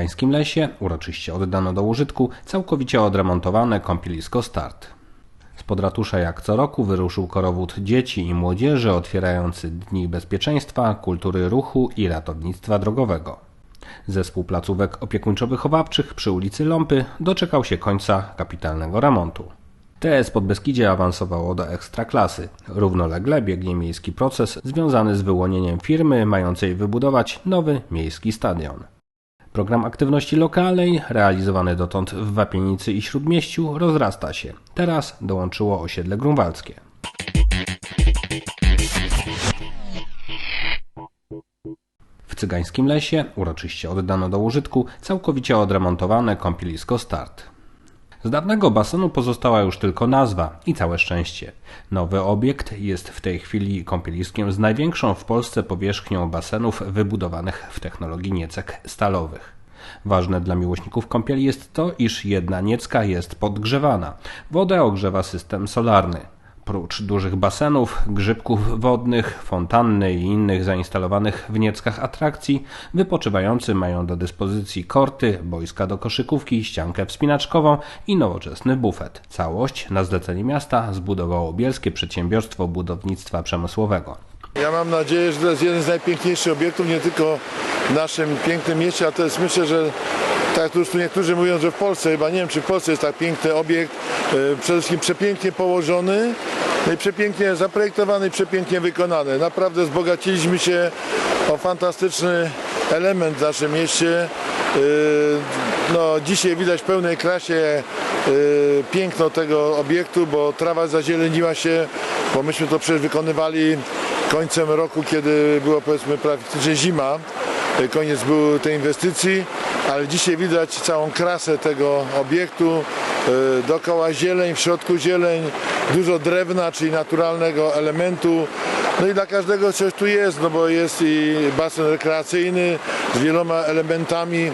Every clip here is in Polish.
Cygańskim Lesie uroczyście oddano do użytku całkowicie odremontowane kąpielisko Start. Spod ratusza jak co roku wyruszył korowód dzieci i młodzieży otwierający Dni Bezpieczeństwa, Kultury Ruchu i Ratownictwa Drogowego. Zespół placówek opiekuńczo-wychowawczych przy ulicy Ląpy doczekał się końca kapitalnego remontu. TS Podbeskidzie awansowało do ekstraklasy. Równolegle biegnie miejski proces związany z wyłonieniem firmy mającej wybudować nowy miejski stadion. Program aktywności lokalnej, realizowany dotąd w Wapienicy i Śródmieściu, rozrasta się. Teraz dołączyło osiedle grunwaldzkie. W Cygańskim Lesie uroczyście oddano do użytku całkowicie odremontowane kąpielisko Start. Z dawnego basenu pozostała już tylko nazwa i całe szczęście. Nowy obiekt jest w tej chwili kąpieliskiem z największą w Polsce powierzchnią basenów wybudowanych w technologii niecek stalowych. Ważne dla miłośników kąpieli jest to, iż jedna niecka jest podgrzewana. Wodę ogrzewa system solarny. Prócz dużych basenów, grzybków wodnych, fontanny i innych zainstalowanych w Nieckach atrakcji, wypoczywający mają do dyspozycji korty, boiska do koszykówki, ściankę wspinaczkową i nowoczesny bufet. Całość na zlecenie miasta zbudowało Bielskie Przedsiębiorstwo Budownictwa Przemysłowego. Ja mam nadzieję, że to jest jeden z najpiękniejszych obiektów, nie tylko w naszym pięknym mieście, a to jest myślę, że tak już tu niektórzy mówią, że w Polsce, chyba nie wiem czy w Polsce jest tak piękny obiekt, e, przede wszystkim przepięknie położony, no i przepięknie zaprojektowany i przepięknie wykonany. Naprawdę wzbogaciliśmy się o fantastyczny element w naszym mieście. E, No, dzisiaj widać w pełnej krasie e, piękno tego obiektu, bo trawa zazieleniła się, bo myśmy to przecież wykonywali końcem roku, kiedy było powiedzmy praktycznie zima. E, Koniec był tej inwestycji, ale dzisiaj widać całą krasę tego obiektu. E, Dookoła zieleń, w środku zieleń, dużo drewna, czyli naturalnego elementu. No i dla każdego coś tu jest, no bo jest i basen rekreacyjny z wieloma elementami,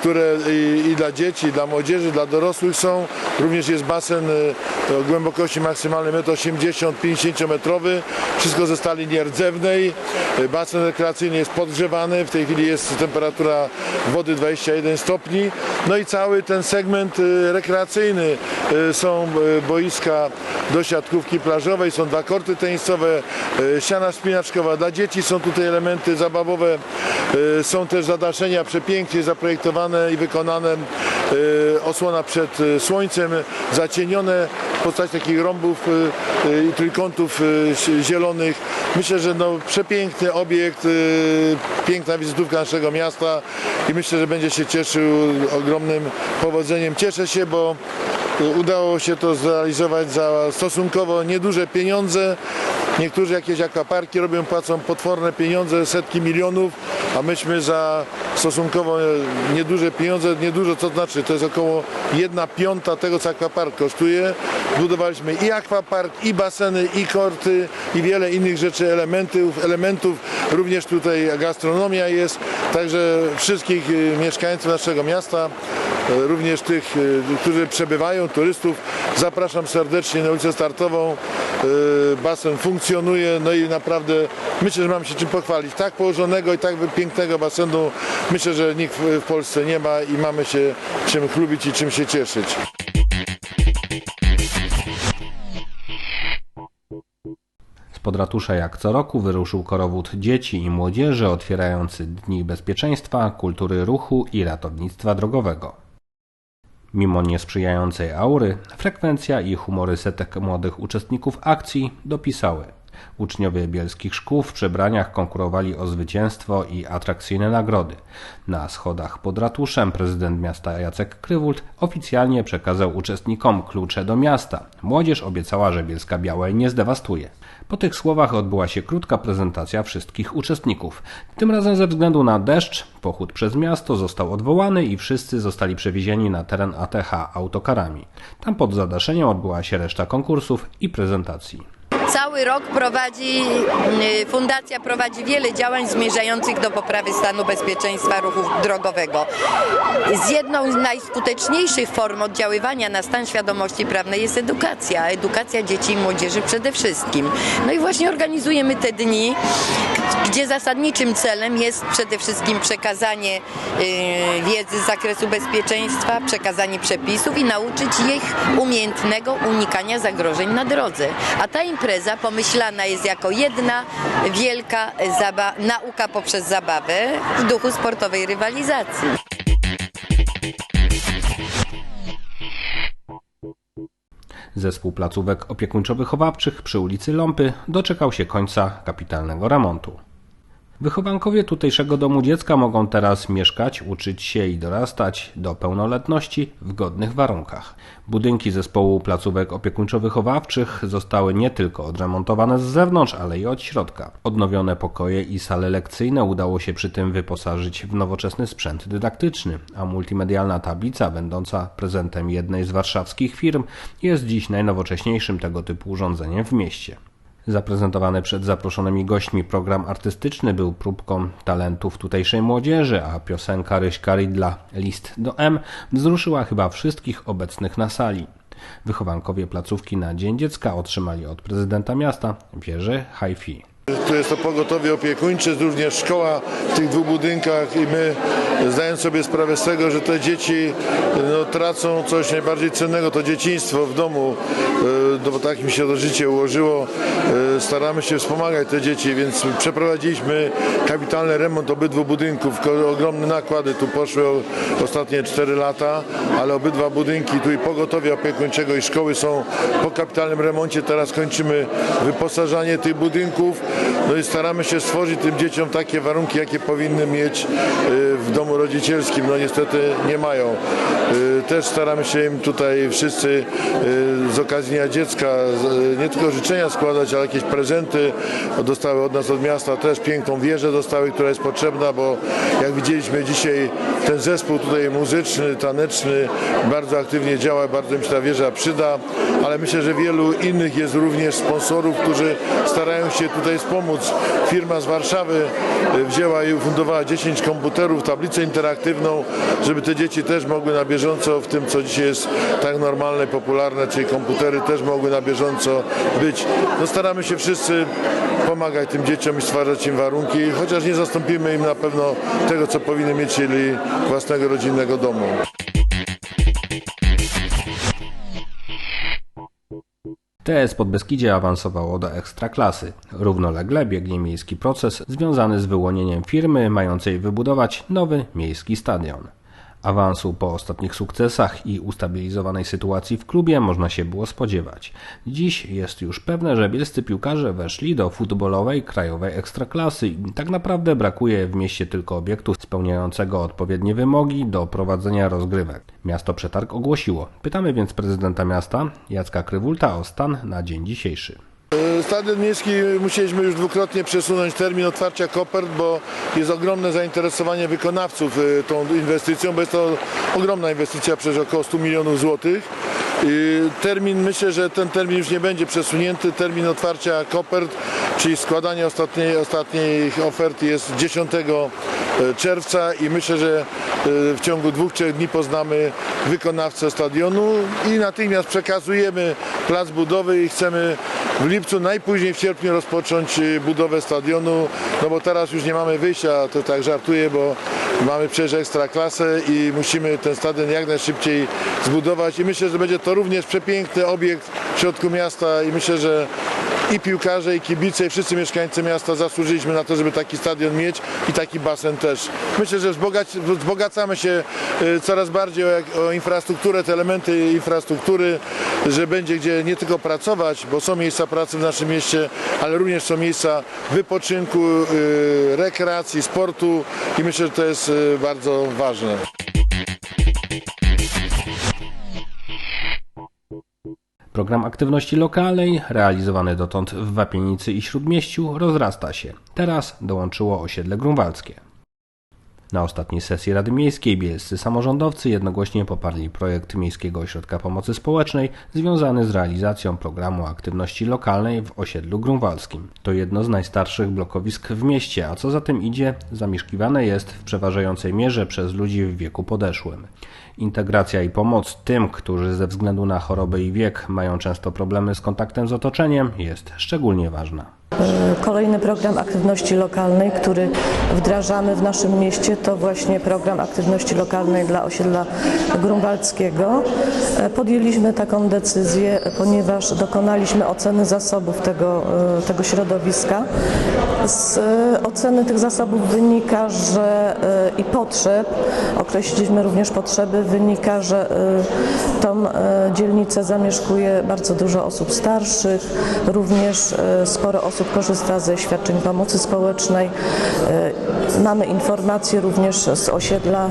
które i, i dla dzieci, i dla młodzieży, dla dorosłych są. Również jest basen y, o głębokości maksymalnej 1,80 m, 50 metrowy. Wszystko ze stali nierdzewnej. Y, Basen rekreacyjny jest podgrzewany. W tej chwili jest temperatura wody 21 stopni. No i cały ten segment y, rekreacyjny. y, Są y, boiska do siatkówki plażowej, są dwa korty tenisowe, y, ściana wspinaczkowa. Dla dzieci są tutaj elementy zabawowe. y, Są też zadaszenia przepięknie zaprojektowane i wykonane. y, Osłona przed y, słońcem, zacienione w postaci takich rąbów y, i trójkątów zi- zielonych. Myślę, że no, przepiękny obiekt, piękna wizytówka naszego miasta i myślę, że będzie się cieszył ogromnym powodzeniem. Cieszę się, bo udało się to zrealizować za stosunkowo nieduże pieniądze. Niektórzy jakieś akwaparki robią, płacą potworne pieniądze, setki milionów, a myśmy za stosunkowo nieduże pieniądze, niedużo co znaczy, to jest około jedna piąta tego co akwapark kosztuje. Budowaliśmy i akwapark, i baseny, i korty, i wiele innych rzeczy, elementów, elementów. Również tutaj gastronomia jest, także wszystkich y, mieszkańców naszego miasta E, również tych, e, którzy przebywają, turystów. Zapraszam serdecznie na ulicę Startową. E, Basen funkcjonuje, no i naprawdę myślę, że mamy się czym pochwalić. Tak położonego i tak pięknego basenu myślę, że nikt w w Polsce nie ma i mamy się czym chlubić i czym się cieszyć. Spod ratusza jak co roku wyruszył korowód dzieci i młodzieży otwierający Dni Bezpieczeństwa, Kultury Ruchu i Ratownictwa Drogowego. Mimo niesprzyjającej aury, frekwencja i humory setek młodych uczestników akcji dopisały. Uczniowie bielskich szkół w przebraniach konkurowali o zwycięstwo i atrakcyjne nagrody. Na schodach pod ratuszem prezydent miasta Jacek Krywult oficjalnie przekazał uczestnikom klucze do miasta. Młodzież obiecała, że Bielska Białej nie zdewastuje. Po tych słowach odbyła się krótka prezentacja wszystkich uczestników. Tym razem ze względu na deszcz pochód przez miasto został odwołany i wszyscy zostali przewiezieni na teren ATH autokarami. Tam pod zadaszeniem odbyła się reszta konkursów i prezentacji. Cały rok prowadzi, y, fundacja prowadzi wiele działań zmierzających do poprawy stanu bezpieczeństwa ruchu drogowego. Z jedną z najskuteczniejszych form oddziaływania na stan świadomości prawnej jest edukacja, edukacja dzieci i młodzieży przede wszystkim. No i właśnie organizujemy te dni, gdzie zasadniczym celem jest przede wszystkim przekazanie y, wiedzy z zakresu bezpieczeństwa, przekazanie przepisów i nauczyć ich umiejętnego unikania zagrożeń na drodze. A ta impreza pomyślana jest jako jedna wielka nauka poprzez zabawę w duchu sportowej rywalizacji. Zespół placówek opiekuńczo-wychowawczych przy ulicy Ląpy doczekał się końca kapitalnego remontu. Wychowankowie tutejszego domu dziecka mogą teraz mieszkać, uczyć się i dorastać do pełnoletności w godnych warunkach. Budynki zespołu placówek opiekuńczo-wychowawczych zostały nie tylko odremontowane z zewnątrz, ale i od środka. Odnowione pokoje i sale lekcyjne udało się przy tym wyposażyć w nowoczesny sprzęt dydaktyczny, a multimedialna tablica, będąca prezentem jednej z warszawskich firm, jest dziś najnowocześniejszym tego typu urządzeniem w mieście. Zaprezentowany przed zaproszonymi gośćmi program artystyczny był próbką talentów tutejszej młodzieży, a piosenka Ryśka Ridla List do M wzruszyła chyba wszystkich obecnych na sali. Wychowankowie placówki na Dzień Dziecka otrzymali od prezydenta miasta wieżę hi-fi. Tu jest to pogotowie opiekuńcze, również szkoła w tych dwóch budynkach i my zdając sobie sprawę z tego, że te dzieci no, tracą coś najbardziej cennego, to dzieciństwo w domu, e, no, bo tak mi się to życie ułożyło, e, staramy się wspomagać te dzieci, więc przeprowadziliśmy kapitalny remont obydwu budynków, ogromne nakłady tu poszły ostatnie 4 lata, ale obydwa budynki, tu i pogotowia opiekuńczego i szkoły są po kapitalnym remoncie, teraz kończymy wyposażanie tych budynków, no i staramy się stworzyć tym dzieciom takie warunki, jakie powinny mieć y, w domu rodzicielskim. No niestety nie mają. Y, Też staramy się im tutaj wszyscy y, z okazji Dnia Dziecka nie tylko życzenia składać, ale jakieś prezenty dostały od nas, od miasta. Też piękną wieżę dostały, która jest potrzebna, bo jak widzieliśmy dzisiaj ten zespół tutaj muzyczny, taneczny bardzo aktywnie działa, bardzo mi się ta wieża przyda, ale myślę, że wielu innych jest również sponsorów, którzy starają się tutaj wspomóc. Firma z Warszawy y, wzięła i ufundowała 10 komputerów, tablicę interaktywną, żeby te dzieci też mogły na bieżąco w tym, co dzisiaj jest tak normalne, popularne, czyli komputery też mogły na bieżąco być. No staramy się wszyscy pomagać tym dzieciom i stwarzać im warunki, chociaż nie zastąpimy im na pewno tego, co powinny mieć, czyli własnego rodzinnego domu. TS Podbeskidzie awansowało do ekstraklasy. Równolegle biegnie miejski proces związany z wyłonieniem firmy mającej wybudować nowy miejski stadion. Awansu po ostatnich sukcesach i ustabilizowanej sytuacji w klubie można się było spodziewać. Dziś jest już pewne, że bielscy piłkarze weszli do futbolowej krajowej ekstraklasy i tak naprawdę brakuje w mieście tylko obiektu spełniającego odpowiednie wymogi do prowadzenia rozgrywek. Miasto przetarg ogłosiło. Pytamy więc prezydenta miasta Jacka Krywulta o stan na dzień dzisiejszy. Stadion miejski musieliśmy już dwukrotnie przesunąć termin otwarcia kopert, bo jest ogromne zainteresowanie wykonawców y, tą inwestycją, bo jest to ogromna inwestycja przecież około 100 milionów złotych. Y, Termin, myślę, że ten termin już nie będzie przesunięty. Termin otwarcia kopert, czyli składania ostatniej, ostatniej oferty jest 10 czerwca i myślę, że y, w ciągu dwóch, trzech dni poznamy wykonawcę stadionu i natychmiast przekazujemy plac budowy i chcemy w lipcu, najpóźniej w sierpniu rozpocząć y, budowę stadionu, no bo teraz już nie mamy wyjścia, to tak żartuję, bo mamy przecież ekstraklasę i musimy ten stadion jak najszybciej zbudować. I myślę, że będzie to również przepiękny obiekt w środku miasta i myślę, że i piłkarze, i kibice, i wszyscy mieszkańcy miasta zasłużyliśmy na to, żeby taki stadion mieć i taki basen też. Myślę, że wzbogac- wzbogacamy się y, coraz bardziej o, o infrastrukturę, te elementy infrastruktury, że będzie gdzie nie tylko pracować, bo są miejsca pracy w naszym mieście, ale również są miejsca wypoczynku, y, rekreacji, sportu i myślę, że to jest y, bardzo ważne. Program aktywności lokalnej, realizowany dotąd w Wapienicy i Śródmieściu, rozrasta się. Teraz dołączyło osiedle grunwaldzkie. Na ostatniej sesji Rady Miejskiej bielscy samorządowcy jednogłośnie poparli projekt Miejskiego Ośrodka Pomocy Społecznej związany z realizacją programu aktywności lokalnej w osiedlu grunwaldzkim. To jedno z najstarszych blokowisk w mieście, a co za tym idzie, zamieszkiwane jest w przeważającej mierze przez ludzi w wieku podeszłym. Integracja i pomoc tym, którzy ze względu na chorobę i wiek mają często problemy z kontaktem z otoczeniem, jest szczególnie ważna. Kolejny program aktywności lokalnej, który wdrażamy w naszym mieście, to właśnie program aktywności lokalnej dla osiedla grunwaldzkiego. Podjęliśmy taką decyzję, ponieważ dokonaliśmy oceny zasobów tego, e, tego środowiska. Z e, oceny tych zasobów wynika, że e, i potrzeb, określiliśmy również potrzeby, wynika, że e, tą dzielnicę zamieszkuje bardzo dużo osób starszych, również sporo osób korzysta ze świadczeń pomocy społecznej. Mamy informacje również z osiedla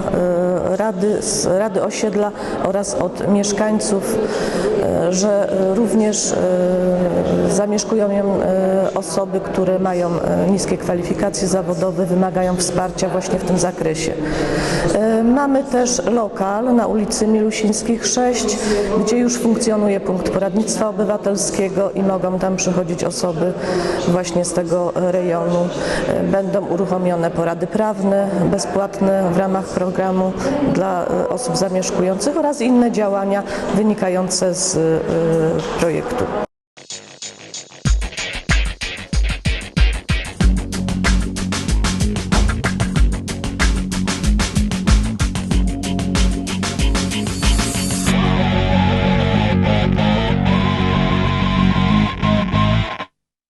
Rady, z Rady Osiedla oraz od mieszkańców, że również zamieszkują ją osoby, które mają niskie kwalifikacje zawodowe, wymagają wsparcia właśnie w tym zakresie. E, Mamy też lokal na ulicy Milusińskich 6, gdzie już funkcjonuje punkt poradnictwa obywatelskiego i mogą tam przychodzić osoby właśnie z tego rejonu. E, Będą uruchomione porady prawne, bezpłatne w ramach programu dla e, osób zamieszkujących oraz inne działania wynikające z projektu.